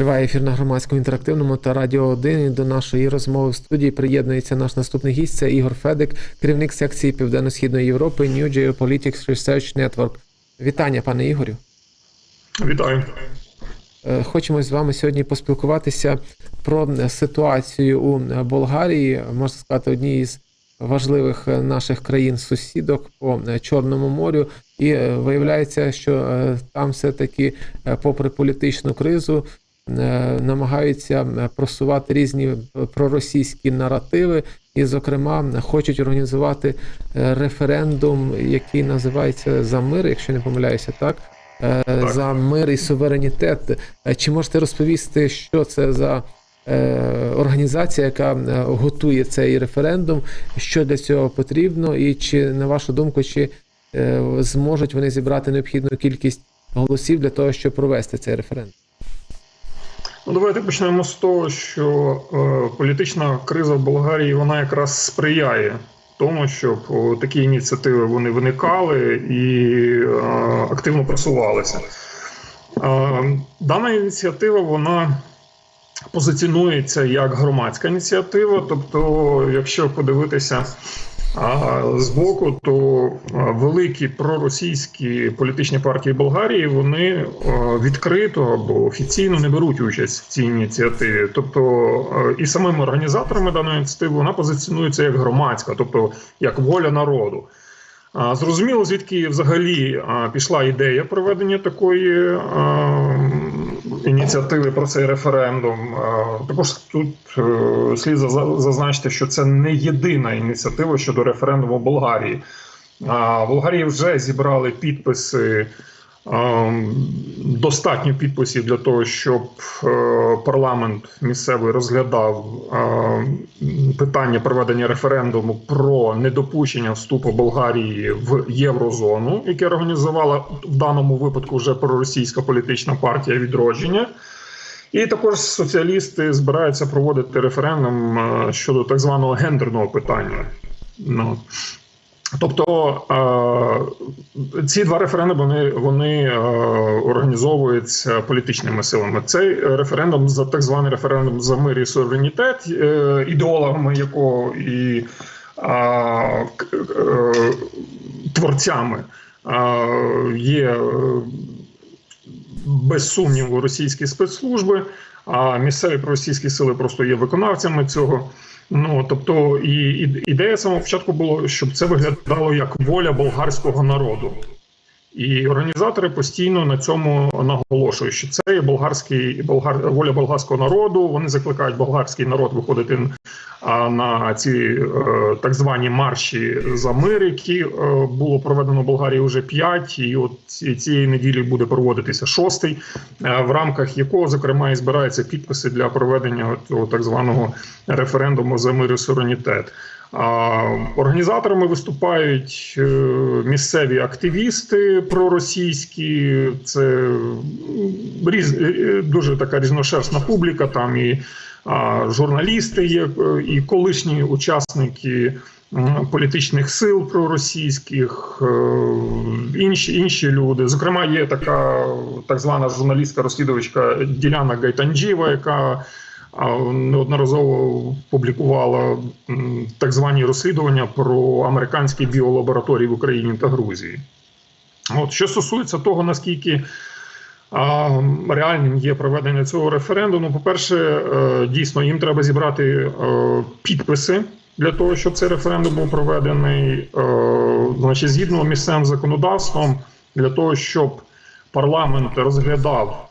Триває ефір на громадському інтерактивному та радіо 1. І до нашої розмови в студії приєднується наш наступний гість. Це Ігор Федик, керівник секції Південно-Східної Європи New Geopolitics Research Network. Вітання, пане Ігорю. Вітаю. Е, Хочемо з вами сьогодні поспілкуватися про ситуацію у Болгарії, можна сказати, одній із важливих наших країн-сусідок по Чорному морю. І е, виявляється, що е, там все-таки, е, попри політичну кризу, намагаються е, просувати різні е, проросійські наративи, і, зокрема, хочуть організувати е, референдум, який називається за мир, якщо не помиляюся, так. Е, За мир і суверенітет. Е, Чи можете розповісти, що це за е, організація, яка е, готує цей референдум, що для цього потрібно, і чи, на вашу думку, чи е, зможуть вони зібрати необхідну кількість голосів для того, щоб провести цей референдум? Ну, давайте почнемо з того, що е, політична криза в Болгарії вона якраз сприяє тому, щоб о, такі ініціативи вони виникали і е, активно просувалися. Е, дана ініціатива вона позиціонується як громадська ініціатива. Тобто, якщо подивитися а збоку, то великі проросійські політичні партії Болгарії вони відкрито або офіційно не беруть участь в цій ініціативі. Тобто і самими організаторами даної ініціативи вона позиціонується як громадська, тобто як воля народу. Зрозуміло, звідки взагалі пішла ідея проведення такої ініціативи про цей референдум. Також тут е, слід зазначити, що це не єдина ініціатива щодо референдуму Болгарії. В Болгарії вже зібрали підписи. А, Достатньо підписів для того, щоб е, парламент місцевий розглядав е, питання проведення референдуму про недопущення вступу Болгарії в єврозону, яке організувала в даному випадку вже проросійська політична партія відродження. І також соціалісти збираються проводити референдум е, щодо так званого гендерного питання. Ну, Тобто е, ці два референдуми вони, вони е, організовуються політичними силами. Цей референдум за так званий референдум за мир і суверенітет, е, ідеологами якого і творцями є без сумніву російські спецслужби, а місцеві проросійські сили просто є виконавцями цього. Ну тобто, і, і ідея самого початку було, щоб це виглядало як воля болгарського народу. І організатори постійно на цьому наголошують, що це є болгарський болгар воля болгарського народу. Вони закликають болгарський народ виходити на ці е, так звані марші за мир, які було проведено в Болгарії вже п'ять, і от цієї неділі буде проводитися шостий, е, в рамках якого зокрема і збираються підписи для проведення цього так званого референдуму за мир і суверенітет. Організаторами виступають е, місцеві активісти проросійські. Це різ, е, дуже така різношерстна публіка. Там і журналісти є, е, і колишні учасники політичних сил проросійських, інші інші люди. Зокрема, є така так звана журналістка-розслідувачка Діляна Гайтанджіва, яка неодноразово публікувала так звані розслідування про американські біолабораторії в Україні та Грузії. От що стосується того, наскільки реальним є проведення цього референдуму, по-перше, е, дійсно їм треба зібрати е, підписи для того, щоб цей референдум був проведений. Е, Значить, згідно місцевим законодавством, для того, щоб парламент розглядав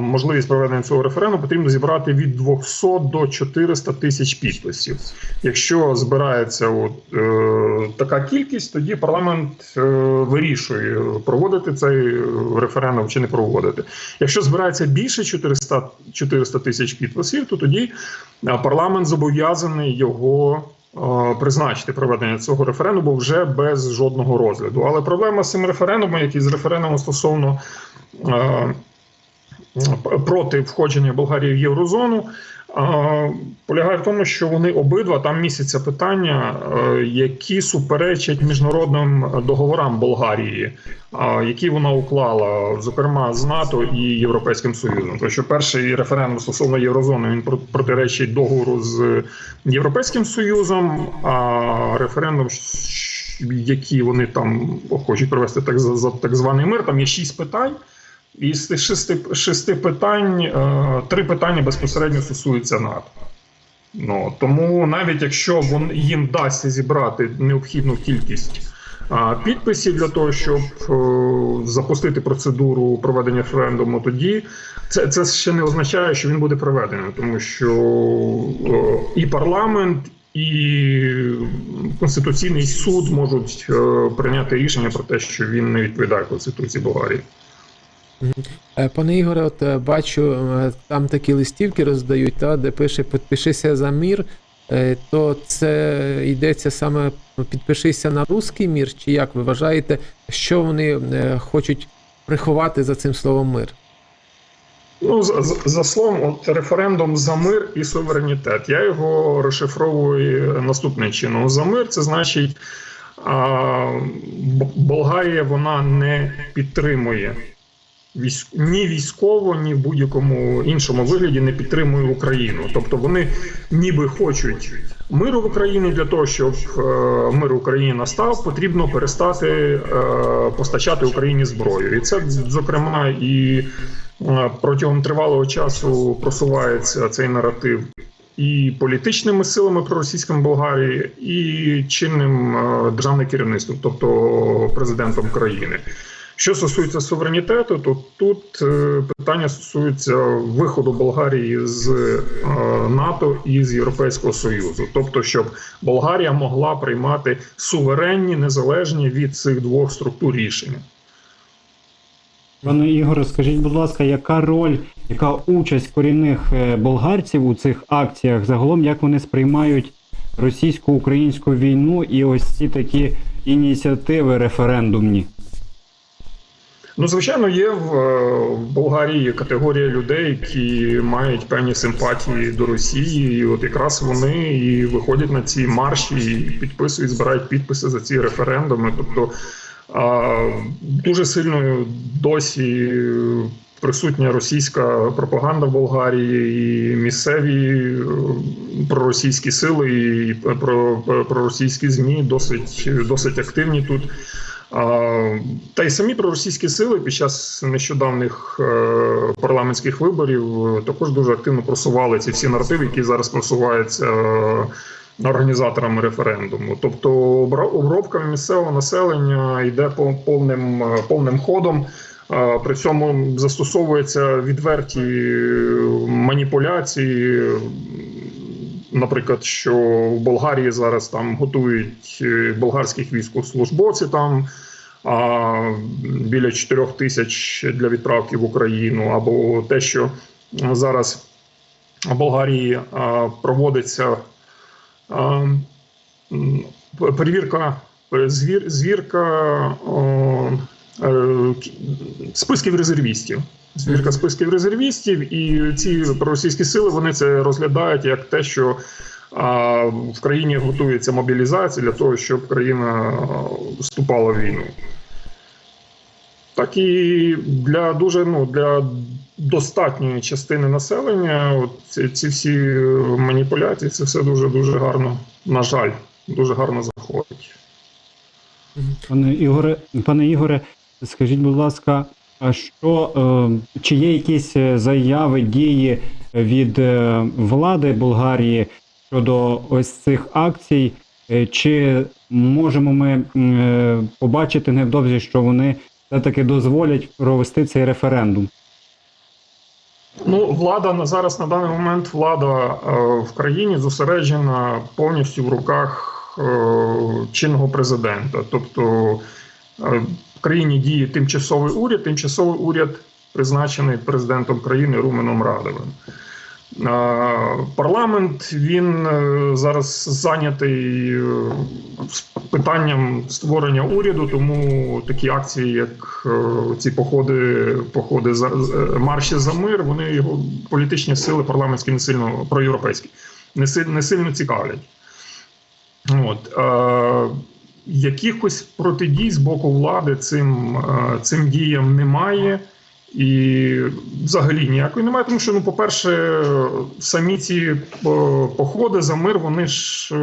можливість проведення цього референдуму, потрібно зібрати від 200 до 400 тисяч підписів. Якщо збирається от, е, така кількість, тоді парламент е, вирішує, проводити цей референдум чи не проводити. Якщо збирається більше 400 400 тисяч підписів, то тоді е, парламент зобов'язаний його. е, Призначити проведення цього референдуму вже без жодного розгляду. Але проблема з цим референдумом, як і з референдумом стосовно е, проти входження Болгарії в єврозону. полягає в тому, що вони обидва там містяться питання, е, які суперечать міжнародним договорам Болгарії, які вона уклала, зокрема з НАТО і Європейським Союзом. Тому що перший референдум стосовно єврозони він про- протиречить договору з Європейським Союзом, а референдум, який вони там хочуть провести так за так званий мир, там є шість питань. І з тих шести, шести питань е, три питання безпосередньо стосуються НАТО. Ну, тому навіть якщо вон, їм вдасться зібрати необхідну кількість е, підписів для того, щоб е, запустити процедуру проведення референдуму, тоді це, це ще не означає, що він буде проведений, тому що е, і парламент. І Конституційний суд можуть е, прийняти рішення про те, що він не відповідає Конституції Болгарії. Е, Пане Ігоре, от е, бачу, е, там такі листівки роздають, та, де пише підпишися за мір, то це йдеться саме підпишися на русський мір, чи як ви вважаєте, що вони хочуть приховати за цим словом мир? Ну, за, за- словом, от референдум за мир і суверенітет. Я його розшифровую наступним чином. За мир це значить, а, Болгарія вона не підтримує. Ні військово, ні в будь-якому іншому вигляді не підтримує Україну. Тобто вони ніби хочуть миру в Україні для того, щоб е, мир в Україні настав, потрібно перестати е, постачати Україні зброю. І це зокрема і е, протягом тривалого часу просувається цей наратив. І політичними силами проросійськими Болгарії, і чинним державним керівництвом, тобто президентом країни. Що стосується суверенітету, то тут е, питання стосується виходу Болгарії з е, НАТО і з Європейського Союзу, тобто, щоб Болгарія могла приймати суверенні, незалежні від цих двох структур рішення. Пане Ігоре, скажіть, будь ласка, яка роль, яка участь корінних е, болгарців у цих акціях? Загалом, як вони сприймають російсько-українську війну і ось ці такі ініціативи референдумні? Ну, звичайно, є в, е, в Болгарії категорія людей, які мають певні симпатії до Росії, і от якраз вони і виходять на ці марші, і підписують, збирають підписи за ці референдуми. Тобто а, дуже сильно досі присутня російська пропаганда в Болгарії, і місцеві е, проросійські сили, і про, проросійські змі досить, досить активні тут. Та й самі проросійські сили під час нещодавних е, парламентських виборів е, також дуже активно просували ці всі наративи, які зараз просуваються е, організаторами референдуму. Тобто обробка місцевого населення йде по повним, повним ходом. При цьому застосовуються відверті маніпуляції. Наприклад, що в Болгарії зараз там готують е, болгарських військовослужбовців там а, біля 4 тисяч для відправки в Україну, або те, що зараз в Болгарії проводиться перевірка, е, к- списків резервістів. Звірка списків резервістів, і ці проросійські сили вони це розглядають як те, що а, в країні готується мобілізація для того, щоб країна вступала в війну. Так і для дуже ну для достатньої частини населення, от ці, ці всі е, маніпуляції, це все дуже дуже гарно, на жаль, дуже гарно заходить. Пане Ігоре, пане Ігоре, скажіть, будь ласка, а що е, чи є якісь е, заяви, дії від е, влади Болгарії щодо ось цих акцій? Чи можемо ми побачити невдовзі, що вони все-таки дозволять провести цей референдум? Ну, влада на зараз на даний момент влада в країні зосереджена повністю в руках чинного президента. Тобто в країні діє тимчасовий уряд, тимчасовий уряд призначений президентом країни Руменом Радовим. Парламент він е, зараз зайнятий е, питанням створення уряду, тому такі акції, як е, ці походи, походи за марші за мир, вони його політичні сили парламентські не сильно проєвропейські, не сильно, цікавлять. От, якихось протидій з боку влади цим, е, цим діям немає. І взагалі ніякої немає, тому що, ну, по-перше, самі ці е, походи за мир, вони ж е,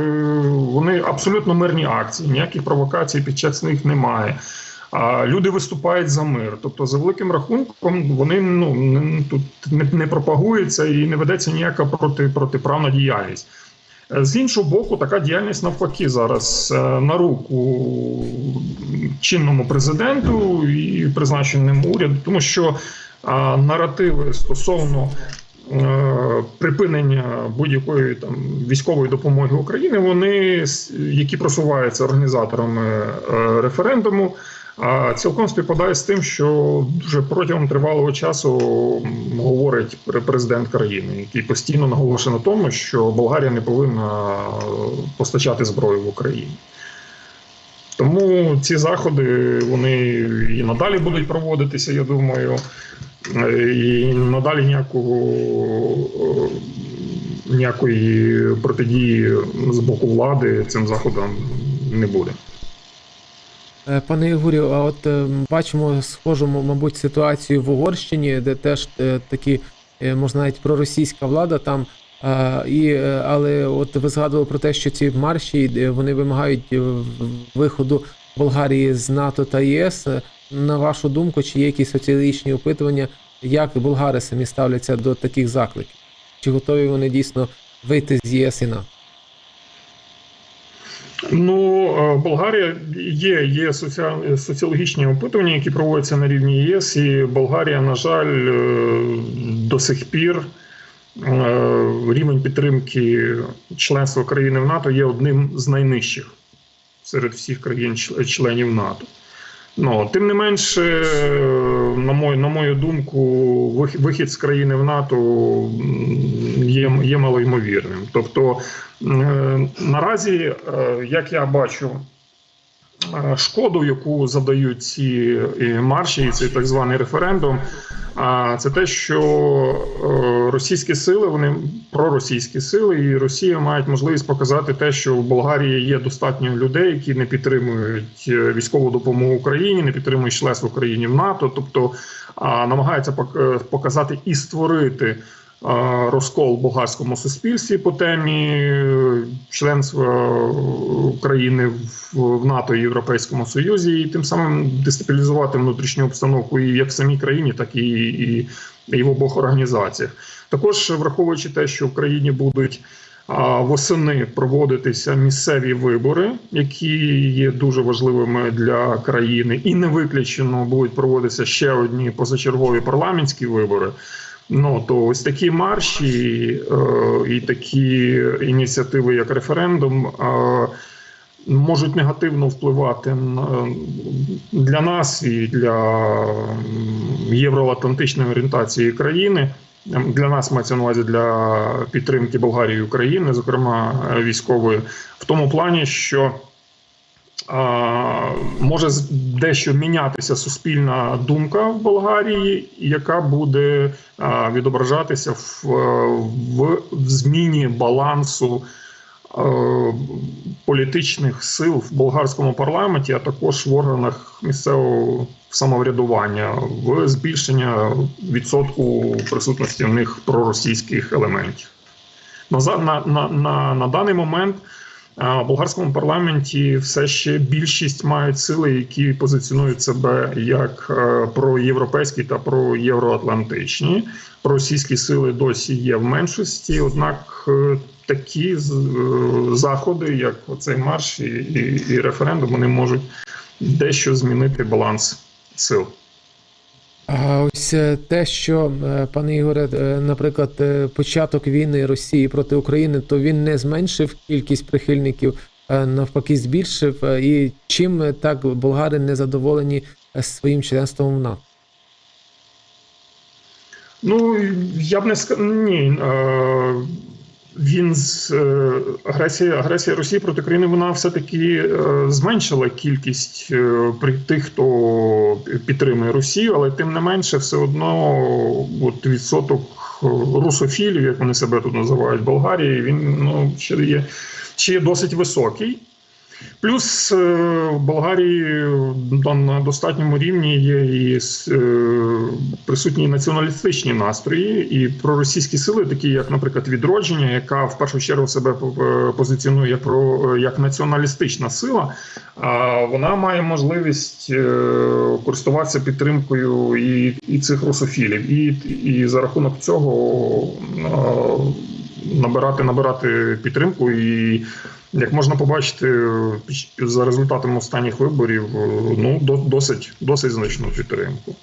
вони абсолютно мирні акції, ніяких провокацій під час них немає. А люди виступають за мир. Тобто, за великим рахунком, вони ну не- тут не, пропагується і не ведеться ніяка проти, протиправна діяльність. Е, З іншого боку, така діяльність навпаки зараз е, на руку чинному президенту і призначеним уряду, тому що наративи стосовно е, припинення будь-якої там військової допомоги Україні, вони які просуваються організаторами е, референдуму. Цілком співпадає з тим, що дуже протягом тривалого часу говорить президент країни, який постійно наголошує на тому, що Болгарія не повинна е, постачати зброю в Україні. Тому ці заходи вони і надалі будуть проводитися, я думаю, Е, і надалі ніякого е, ніякої протидії з боку влади цим заходам не буде. Е, Пане Ігорю, а от е, бачимо схожу, мабуть, ситуацію в Угорщині, де теж е, такі, можна навіть проросійська влада там. І, але от ви згадували про те, що ці марші вони вимагають виходу Болгарії з НАТО та ЄС. На вашу думку, чи є якісь соціологічні опитування, як болгари самі ставляться до таких закликів? Чи готові вони дійсно вийти з ЄС і НАТО? Ну, е, Болгарія є, є соціологічні опитування, які проводяться на рівні ЄС, і Болгарія, на жаль, е, до сих пір е, рівень підтримки членства країни в НАТО є одним з найнижчих серед всіх країн-членів НАТО. Ну, тим не менше, на мою, на мою думку, вихід з країни в НАТО є, є малоймовірним. Тобто, е, наразі, е, як я бачу, шкоду, яку задають ці е, марші, і цей так званий референдум, а це те, що е, російські сили, вони проросійські сили, і Росія мають можливість показати те, що в Болгарії є достатньо людей, які не підтримують е, військову допомогу Україні, не підтримують членство Україні в НАТО, тобто намагаються пок- е, показати і створити. Розкол в болгарському суспільстві по темі е, членства України в НАТО і Європейському Союзі, і тим самим дестабілізувати внутрішню обстановку і як в самій країні, так і, і, і в обох організаціях. Також враховуючи те, що в країні будуть восени проводитися місцеві вибори, які є дуже важливими для країни, і не виключено будуть проводитися ще одні позачергові парламентські вибори. Ну то ось такі марші е, і такі ініціативи, як референдум, е, можуть негативно впливати на для нас і для євроатлантичної орієнтації країни. Ем, Для нас мається на увазі для підтримки Болгарії і України, зокрема е, військової, в тому плані, що може дещо мінятися суспільна думка в Болгарії, яка буде відображатися в, в, в зміні балансу е, політичних сил в болгарському парламенті, а також в органах місцевого самоврядування, в збільшення відсотку присутності в них проросійських елементів. На, на, на, на, на даний момент а, в болгарському парламенті все ще більшість мають сили, які позиціонують себе як е, проєвропейські та проєвроатлантичні. Російські сили досі є в меншості, однак е, такі е, заходи, як оцей марш і, і, і референдум, вони можуть дещо змінити баланс сил. Ось е, те, що е, пане Ігоре, е, наприклад, початок війни Росії проти України, то він не зменшив кількість прихильників, навпаки, збільшив. І чим так болгари не задоволені своїм членством в НАТО? Ну, я б не сказав. Ні. Він з е, агресія, агресія Росії проти країни вона все-таки е, зменшила кількість е, при тих, хто підтримує Росію, але тим не менше, все одно от відсоток русофілів, як вони себе тут називають, Болгарії, він ну, ще є, ще є досить високий. Плюс е, в Болгарії там на достатньому рівні є і е, присутні націоналістичні настрої, і проросійські сили, такі як, наприклад, відродження, яка в першу чергу себе е, позиціонує про як націоналістична сила, вона має можливість користуватися підтримкою і, і цих русофілів, і, і за рахунок цього набирати набирати підтримку і. Як можна побачити за результатами останніх виборів, ну до- досить досить значну підтримку.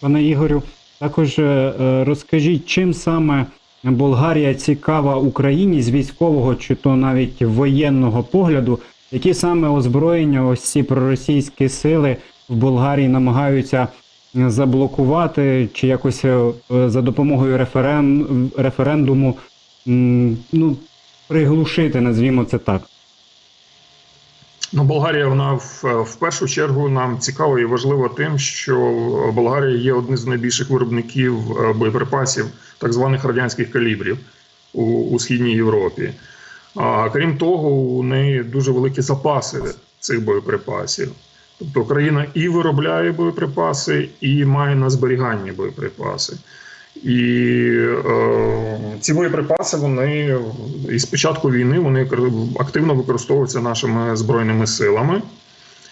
Пане Ігорю, також е, розкажіть, чим саме Болгарія цікава Україні з військового чи то навіть воєнного погляду, які саме озброєння ось ці проросійські сили в Болгарії намагаються заблокувати, чи якось е, е, за допомогою референ... референдуму ну, приглушити, назвімо це так. Ну, Болгарія вона в, в першу чергу нам цікава і важлива тим, що Болгарія є одним з найбільших виробників е, боєприпасів так званих радянських калібрів у, у східній Європі. А крім того, у неї дуже великі запаси цих боєприпасів. Тобто країна і виробляє боєприпаси, і має на зберіганні боєприпаси. І е, ці боєприпаси вони із початку війни вони активно використовуються нашими збройними силами.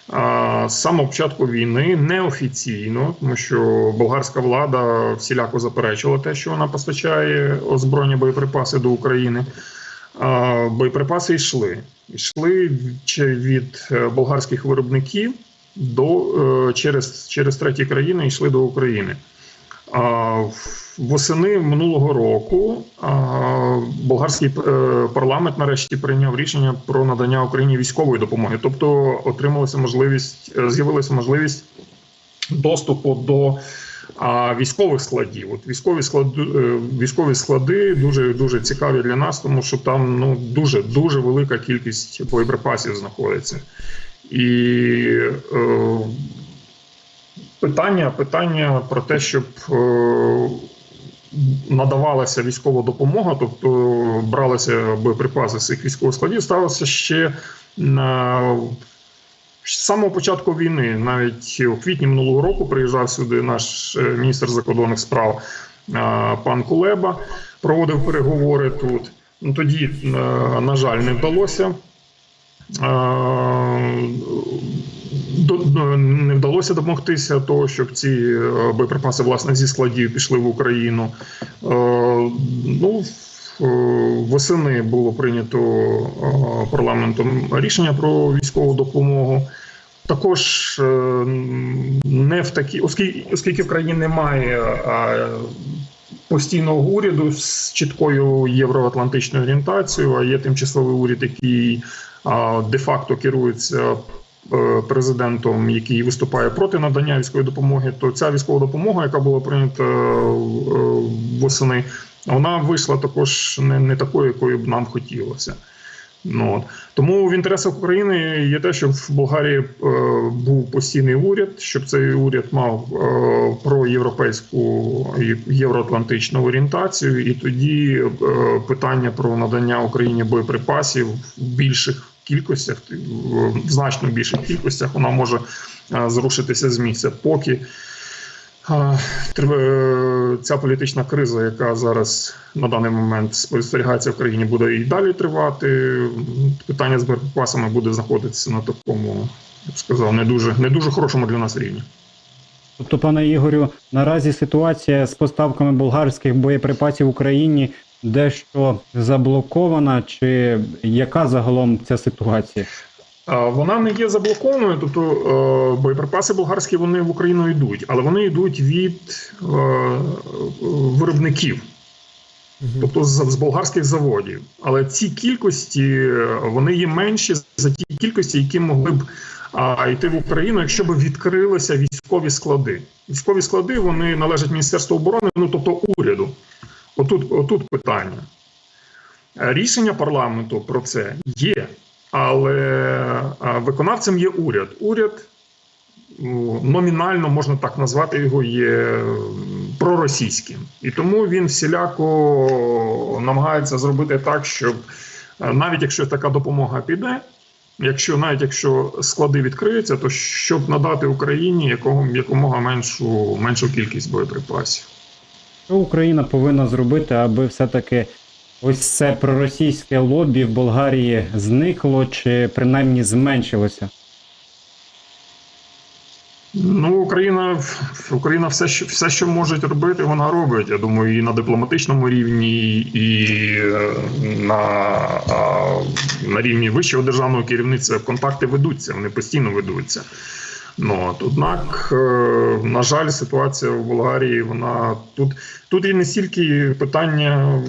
А з самого початку війни неофіційно, тому що болгарська влада всіляко заперечила те, що вона постачає озброєні боєприпаси до України. А, боєприпаси йшли. Йшли від е, болгарських виробників до, е, через, через треті країни йшли до України. А, Восени минулого року болгарський е, парламент нарешті прийняв рішення про надання Україні військової допомоги, тобто отрималася можливість, е, з'явилася можливість доступу до а, військових складів. От військові склади, військові склади дуже дуже цікаві для нас, тому що там ну дуже дуже велика кількість боєприпасів знаходиться. І е, питання, питання про те, щоб е, надавалася військова допомога, тобто бралися боєприпаси з цих військових складів, сталося ще на самого початку війни, навіть у квітні минулого року, приїжджав сюди наш е, міністр закордонних справ е, пан Кулеба, проводив переговори тут. Ну, тоді, е, на жаль, не вдалося. Не вдалося домогтися того, щоб ці е, боєприпаси власне зі складів пішли в Україну. Е, Ну, е, восени було прийнято парламентом рішення про військову допомогу. Також не в такі, оскільки, оскільки в країні немає постійного уряду з чіткою євроатлантичною орієнтацією, а є тимчасовий уряд, який де-факто керується е, президентом, який виступає проти надання військової допомоги, то ця військова допомога, яка була прийнята е, восени, вона вийшла також не, не такою, якою б нам хотілося. Ну, от. Тому в інтересах України є те, щоб в Болгарії е, був постійний уряд, щоб цей уряд мав е, проєвропейську євроатлантичну орієнтацію, і тоді е, питання про надання Україні боєприпасів більших кількостях, в значно більших кількостях, вона може зрушитися з місця. Поки е, ця політична криза, яка зараз на даний момент спостерігається в країні, буде і далі тривати. Питання з боєприпасами буде знаходитися на такому, я б сказав, не дуже не дуже хорошому для нас рівні. Тобто, пане Ігорю, наразі ситуація з поставками болгарських боєприпасів в Україні дещо заблокована, чи яка загалом ця ситуація? Вона не є заблокованою, тобто е, боєприпаси болгарські вони в Україну йдуть, але вони йдуть від е, виробників. тобто з, з болгарських заводів. Але ці кількості вони є менші за ті кількості, які могли б а, йти в Україну, якщо б відкрилися військові склади. Військові склади вони належать Міністерству оборони, ну тобто уряду. Отут, отут питання. Рішення парламенту про це є, але виконавцем є уряд. Уряд ну, номінально можна так назвати його, є проросійським. І тому він всіляко намагається зробити так, щоб навіть якщо така допомога піде, якщо навіть якщо склади відкриються, то щоб надати Україні якомога меншу, меншу кількість боєприпасів. Що Україна повинна зробити, аби все-таки ось це проросійське лобі в Болгарії зникло чи принаймні зменшилося? Ну, Україна, Україна все, що все, що може робити, вона робить. Я думаю, і на дипломатичному рівні, і е, на, на рівні вищого державного керівництва контакти ведуться, вони постійно ведуться. Ну, от, однак, е, на жаль, ситуація в Болгарії, вона тут, тут і не стільки питання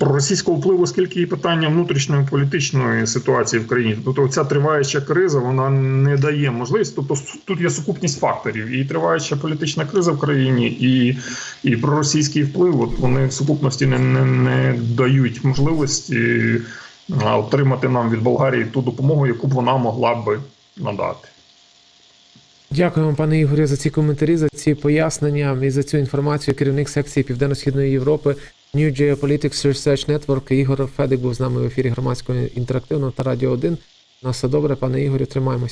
про російського впливу, скільки і питання внутрішньої політичної ситуації в країні. Тобто ця триваюча криза вона не дає можливості. Тобто тут є сукупність факторів. І триваюча політична криза в країні, і, і проросійський вплив. От вони в сукупності не, не, не дають можливості отримати нам від Болгарії ту допомогу, яку б вона могла би надати. Дякуємо, пане Ігорю, за ці коментарі, за ці пояснення і за цю інформацію. Керівник секції Південно-Східної Європи New Geopolitics Research Network Ігор Федик був з нами в ефірі громадського інтерактивного та радіо 1. На все добре, пане Ігорю, тримаємося.